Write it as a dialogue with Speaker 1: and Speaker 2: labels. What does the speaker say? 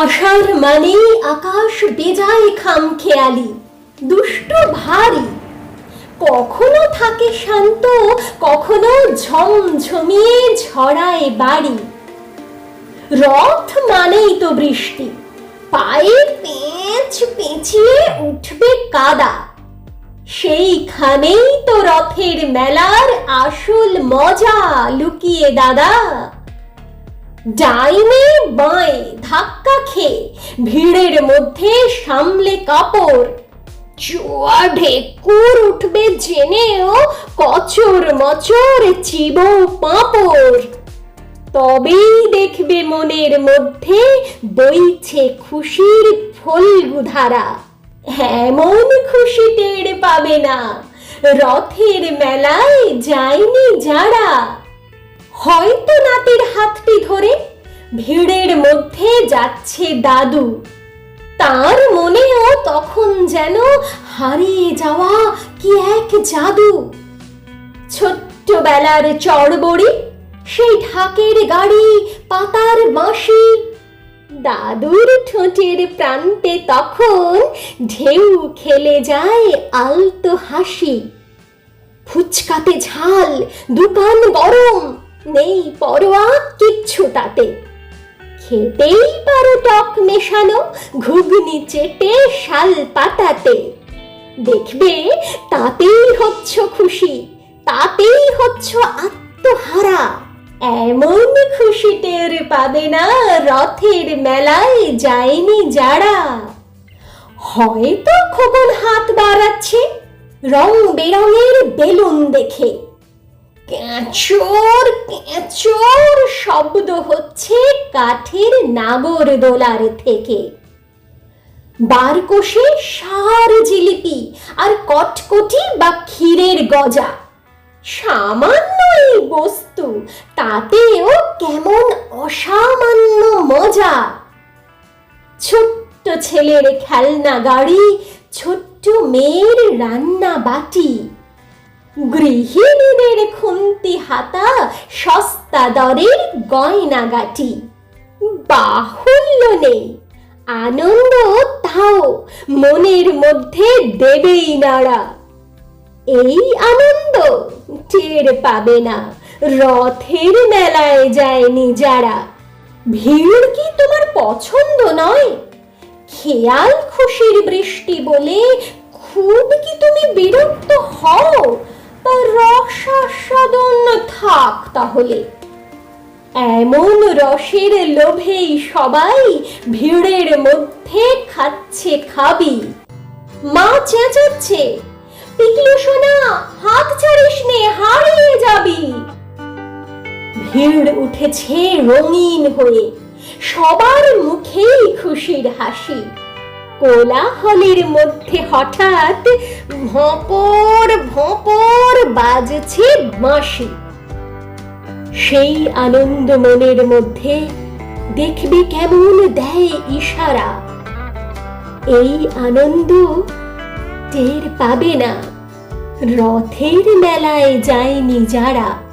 Speaker 1: আষাঢ় মানে আকাশ বেজায় খাম খেয়ালি দুষ্ট ভারী। কখনো থাকে শান্ত, কখনো ঝমঝমিয়ে ছড়ায় বাড়ি। রথ মানেই তো বৃষ্টি পায়ে পেঁচ পেঁচিয়ে উঠবে কাদা। সেইখানেই তো রথের মেলার আসল মজা লুকিয়ে দাদা। ডাইনে বাঁয়ে ধাক্কা খেয়ে ভিড়ের মধ্যে সামলে কাপড়। চুয়া ঢেকুর উঠবে জেনেও কচর মচর চিব পাঁপড়। তবেই দেখবে মনের মধ্যে বইছে খুশির ফলগুধারা। এমন খুশি টের পাবে না, রথের মেলায় যায়নি যারা। হয়তো নাতির হাতটি ধরে ভিড়ের মধ্যে যাচ্ছে দাদু। তার মনেও তখন যেন হারিয়ে যাওয়া কি এক জাদু। ছোট্টবেলার চড়বড়ি, সেই ঢাকের গাড়ি, পাতার বাঁশি। দাদুর ঠোঁটের প্রান্তে তখন ঢেউ খেলে যায় আলতো হাসি। ফুচকাতে ঝাল, দোকান গরম নেই পরোয়া কিচ্ছু তাতে। খেতেই পারো টক মেশানো, ঘুগনি চেটে শাল পাতাতে। দেখবে তাতেই হচ্ছ খুশি, তাতেই হচ্ছ আত্মহারা। এমন খুশি টের পাবে না রথের মেলায় যায়নি যারা। হয়তো খোকন হাত বাড়াচ্ছে, রং বেরঙের বেলুন দেখে। ক্যাঁচোর ক্যাঁচোর শব্দ হচ্ছে কাঠের নাগর দোলার থেকে। বারকোষে সার জিলিপি আর কটকটি বা ক্ষীরের গজা। সামান্য এই বস্তু, তাতেও কেমন অসামান্য মজা। ছোট্ট ছেলের খেলনা গাড়ি, ছোট্ট মেয়ের রান্না বাটি গৃহিণীদের খুন্তি হাতা, সস্তা দরের গয়নাগাটি। বাহুল্য নেই। আনন্দ তাও মনের মধ্যে দেবেই নাড়া। এই আনন্দ টের পাবে না। রথের মেলায় যায়নি যারা ভিড় কি তোমার পছন্দ নয়? খেয়াল খুশির বৃষ্টি বলে খুব কি তুমি বিরক্ত হও তা রসাস্বাদন থাক তাহলে এমন রসের লোভেই সবাই ভিড়ের মধ্যে খাচ্ছে খাবি। মা চেঁচাচ্ছে, পিকলু সোনা, হাত ছাড়িস নে, হারিয়ে যাবি। ভিড় উঠেছে রঙিন হয়ে, সবার মুখেই খুশির হাসি। কোলাহলের মধ্যে হঠাৎ ভপর ভপর বাজছে বাঁশি। সেই আনন্দ মনের মধ্যে দেখবে কেমন দেয় ইশারা। এই আনন্দ টের পাবে না। রথের মেলায় যায়নি যারা।